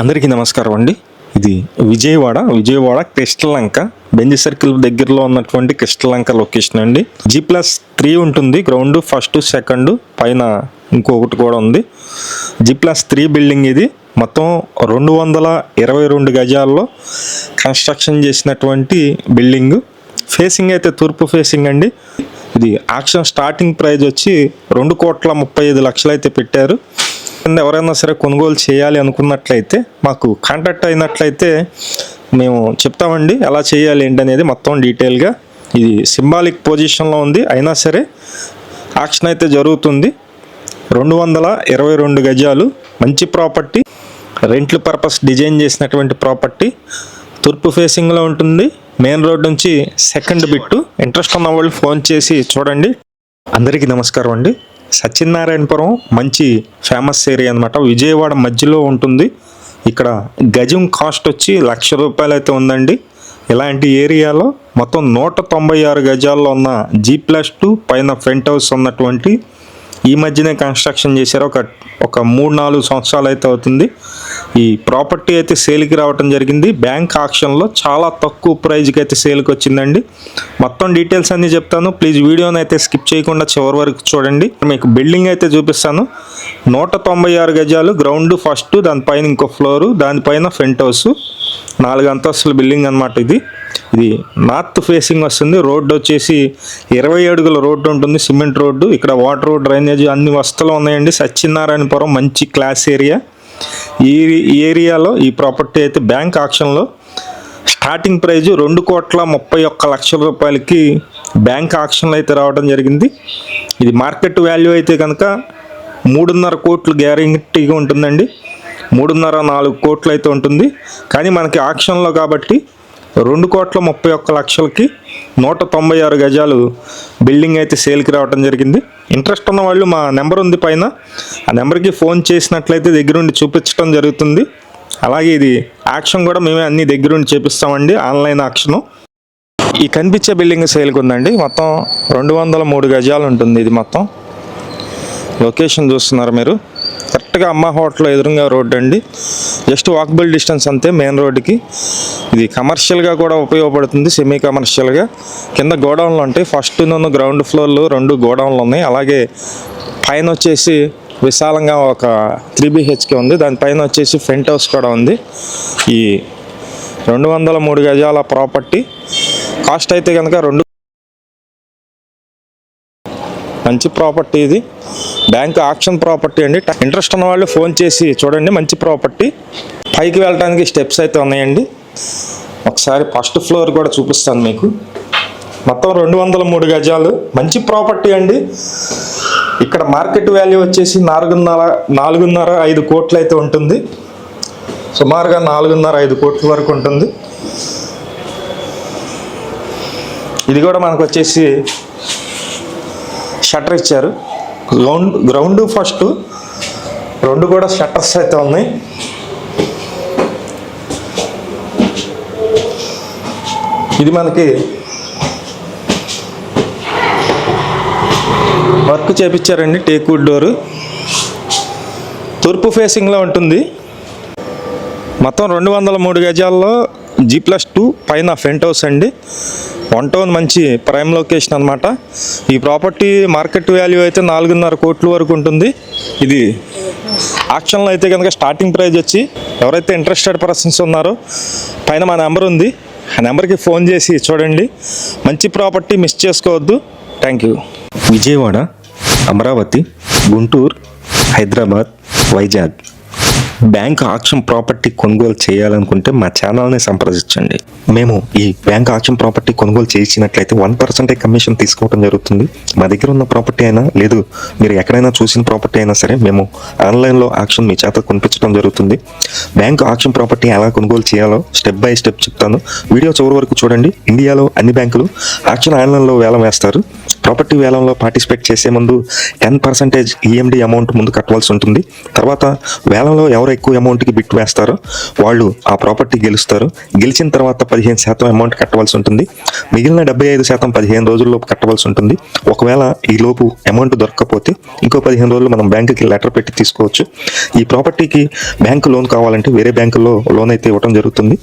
అందరికీ నమస్కారం అండి. ఇది విజయవాడ విజయవాడ కృష్ణలంక బెంజ్ సర్కిల్ దగ్గరలో ఉన్నటువంటి కృష్ణలంక లొకేషన్ అండి. జీ ప్లస్ త్రీ ఉంటుంది. గ్రౌండ్ ఫస్ట్ సెకండ్ పైన ఇంకొకటి కూడా ఉంది. జీ ప్లస్ త్రీ బిల్డింగ్ ఇది. మొత్తం రెండు వందల ఇరవై రెండు గజాల్లో కన్స్ట్రక్షన్ చేసినటువంటి బిల్డింగ్ ఫేసింగ్ అయితే తూర్పు ఫేసింగ్ అండి. ఇది ఆక్షన్ స్టార్టింగ్ ప్రైజ్ వచ్చి రెండు కోట్ల ముప్పై ఐదు లక్షలు అయితే పెట్టారు. ఎవరైనా సరే కొనుగోలు చేయాలి అనుకున్నట్లయితే మాకు కాంటాక్ట్ అయినట్లయితే మేము చెప్తామండి ఎలా చేయాలి ఏంటి అనేది మొత్తం డీటెయిల్గా ఇది సింబాలిక్ పొజిషన్లో ఉంది అయినా సరే ఆక్షన్ అయితే జరుగుతుంది. రెండు వందల ఇరవై రెండు గజాలు మంచి ప్రాపర్టీ రెంట్ల పర్పస్ డిజైన్ చేసినటువంటి ప్రాపర్టీ తూర్పు ఫేసింగ్లో ఉంటుంది మెయిన్ రోడ్ నుంచి సెకండ్ బిట్టు ఇంట్రెస్ట్ ఉన్న వాళ్ళు ఫోన్ చేసి చూడండి. అందరికీ నమస్కారం అండి. సత్యనారాయణపురం మంచి ఫేమస్ ఏరియా అనమాట విజయవాడ మధ్యలో ఉంటుంది. ఇక్కడ గజం కాస్ట్ వచ్చి లక్ష రూపాయలు అయితే ఉందండి. ఇలాంటి ఏరియాలో మొత్తం నూట తొంభై ఆరు గజాల్లో ఉన్న జీ ప్లస్ టూ పైన ఫ్రంట్ హౌస్ ఉన్నటువంటి ఈ మధ్యనే కన్స్ట్రక్షన్ చేశారు. ఒక ఒక మూడు నాలుగు సంవత్సరాలు అయితే అవుతుంది. ఈ ప్రాపర్టీ అయితే సేల్కి రావటం జరిగింది. బ్యాంక్ ఆక్షన్లో చాలా తక్కువ ప్రైజ్కి అయితే సేల్కి వచ్చిందండి. మొత్తం డీటెయిల్స్ అన్నీ చెప్తాను. ప్లీజ్ వీడియోని అయితే స్కిప్ చేయకుండా చివరి వరకు చూడండి. మీకు బిల్డింగ్ అయితే చూపిస్తాను. నూట తొంభై ఆరు గజాలు గ్రౌండ్ ఫస్ట్ దానిపైన ఇంకో ఫ్లోరు దానిపైన ఫ్రంట్ హౌస్. నాలుగు అంతస్తుల బిల్డింగ్ అన్నమాట ఇది. ఇది నార్త్ ఫేసింగ్ వస్తుంది. రోడ్డు వచ్చేసి ఇరవై అడుగుల రోడ్డు ఉంటుంది. సిమెంట్ రోడ్డు ఇక్కడ వాటర్ డ్రైనేజ్ అన్ని వస్తువులు ఉన్నాయండి. సత్యనారాయణపురం మంచి క్లాస్ ఏరియా. ఈ ఏరియాలో ఈ ప్రాపర్టీ అయితే బ్యాంక్ ఆక్షన్లో. స్టార్టింగ్ ప్రైజ్ రెండు కోట్ల ముప్పై ఒక్క లక్షల రూపాయలకి బ్యాంక్ ఆక్షన్లు అయితే రావడం జరిగింది. ఇది మార్కెట్ వాల్యూ అయితే కనుక మూడున్నర కోట్లు గ్యారంటీగా ఉంటుందండి. మూడున్నర నాలుగు కోట్లు అయితే ఉంటుంది. కానీ మనకి ఆక్షన్లో కాబట్టి రెండు కోట్ల ముప్పై ఒక్క లక్షలకి నూట తొంభై ఆరు గజాలు బిల్డింగ్ అయితే సేల్కి రావడం జరిగింది. ఇంట్రెస్ట్ ఉన్న వాళ్ళు మా నెంబర్ ఉంది పైన. ఆ నెంబర్కి ఫోన్ చేసినట్లయితే దగ్గరుండి చూపించడం జరుగుతుంది. అలాగే ఇది యాక్షన్ కూడా మేమే అన్ని దగ్గరుండి చేపిస్తామండి ఆన్లైన్ యాక్షను ఈ కనిపించే బిల్డింగ్ సేల్కి ఉందండి. మొత్తం రెండు వందల మూడు గజాలు ఉంటుంది ఇది మొత్తం. లొకేషన్ చూస్తున్నారు మీరు? కరెక్ట్గా అమ్మ హోటల్ ఎదురుగా రోడ్డు అండి. జస్ట్ వాకబుల్ డిస్టెన్స్ అంతే మెయిన్ రోడ్డుకి. ఇది కమర్షియల్గా కూడా ఉపయోగపడుతుంది సెమీ కమర్షియల్గా కింద గోడౌన్లు ఉంటాయి. ఫస్ట్ నన్ను గ్రౌండ్ ఫ్లోర్లు రెండు గోడౌన్లు ఉన్నాయి. అలాగే పైన వచ్చేసి విశాలంగా ఒక త్రీ బిహెచ్కే ఉంది. దానిపైన వచ్చేసి ఫ్రంట్ హౌస్ కూడా ఉంది. ఈ రెండు వందల మూడు గజాల ప్రాపర్టీ. కాస్ట్ అయితే కనుక రెండు మంచి ప్రాపర్టీ ఇది. బ్యాంక్ ఆక్షన్ ప్రాపర్టీ అండి. ఇంట్రెస్ట్ ఉన్న వాళ్ళు ఫోన్ చేసి చూడండి మంచి ప్రాపర్టీ. పైకి వెళ్ళడానికి స్టెప్స్ అయితే ఉన్నాయండి. ఒకసారి ఫస్ట్ ఫ్లోర్ కూడా చూపిస్తాను మీకు. మొత్తం రెండు వందల మూడు గజాలు. మంచి ప్రాపర్టీ అండి. ఇక్కడ మార్కెట్ వాల్యూ వచ్చేసి నాలుగున్నర నాలుగున్నర ఐదు కోట్లు అయితే ఉంటుంది. సుమారుగా నాలుగున్నర ఐదు కోట్ల వరకు ఉంటుంది. ఇది కూడా మనకు వచ్చేసి షట్టర్ ఇచ్చారు. గ్రౌండ్ గ్రౌండ్ ఫస్ట్ రెండు కూడా షట్టర్స్ అయితే ఉన్నాయి. ఇది మనకి వర్క్ చేపించారండి టేక్వుడ్ డోర్ డోరు. తూర్పు ఫేసింగ్లో ఉంటుంది. మొత్తం రెండు వందల మూడు గజాల్లో జీ ప్లస్ టూ పైన ఫెంట్ హౌస్ అండి. వన్ టౌన్ మంచి ప్రైమ్ లొకేషన్ అనమాట ఈ ప్రాపర్టీ మార్కెట్ వాల్యూ అయితే నాలుగున్నర కోట్ల వరకు ఉంటుంది. ఇది ఆక్షన్లో అయితే కనుక స్టార్టింగ్ ప్రైజ్ వచ్చి ఎవరైతే ఇంట్రెస్టెడ్ పర్సన్స్ ఉన్నారో పైన మా నెంబర్ ఉంది. ఆ నెంబర్కి ఫోన్ చేసి చూడండి. మంచి ప్రాపర్టీ మిస్ చేసుకోవద్దు. Thank you Vijayawada Amaravati Guntur Hyderabad Vizag. Bank auction property కొనుగోలు చేయాలనుకుంటే మా ఛానల్ని సంప్రదించండి. మేము ఈ బ్యాంక్ ఆక్షన్ ప్రాపర్టీ కొనుగోలు చేసినట్లయితే వన్ పర్సెంటే కమిషన్ తీసుకోవడం జరుగుతుంది. మా దగ్గర ఉన్న ప్రాపర్టీ అయినా లేదు మీరు ఎక్కడైనా చూసిన ప్రాపర్టీ అయినా సరే మేము ఆన్లైన్లో ఆక్షన్ మీ చేత కొనిపించడం జరుగుతుంది. బ్యాంక్ ఆక్షన్ ప్రాపర్టీ ఎలా కొనుగోలు చేయాలో స్టెప్ బై స్టెప్ చెప్తాను. వీడియో చివరి వరకు చూడండి. ఇండియాలో అన్ని బ్యాంకులు ఆక్షన్ ఆన్లైన్లో వేలం వేస్తారు. ప్రాపర్టీ వేలంలో పార్టిసిపేట్ చేసే ముందు టెన్ పర్సెంటేజ్ ఈఎండి అమౌంట్ ముందు కట్టవలసి ఉంటుంది. తర్వాత వేలంలో ఎవరు ఎవరు ఎక్కువ అమౌంట్కి బిట్ వేస్తారో. వాళ్ళు ఆ ప్రాపర్టీ గెలుస్తారు. గెలిచిన తర్వాత పదిహేను శాతం అమౌంట్ కట్టవలసి ఉంటుంది. మిగిలిన డెబ్బై ఐదు శాతం పదిహేను రోజుల్లోపు కట్టవలసి ఉంటుంది. ఒకవేళ ఈ లోపు అమౌంట్ దొరకకపోతే ఇంకో పదిహేను రోజులు మనం బ్యాంకుకి లెటర్ పెట్టి తీసుకోవచ్చు. ఈ ప్రాపర్టీకి బ్యాంకు లోన్ కావాలంటే వేరే బ్యాంకులో లోన్ అయితే ఇవ్వడం జరుగుతుంది.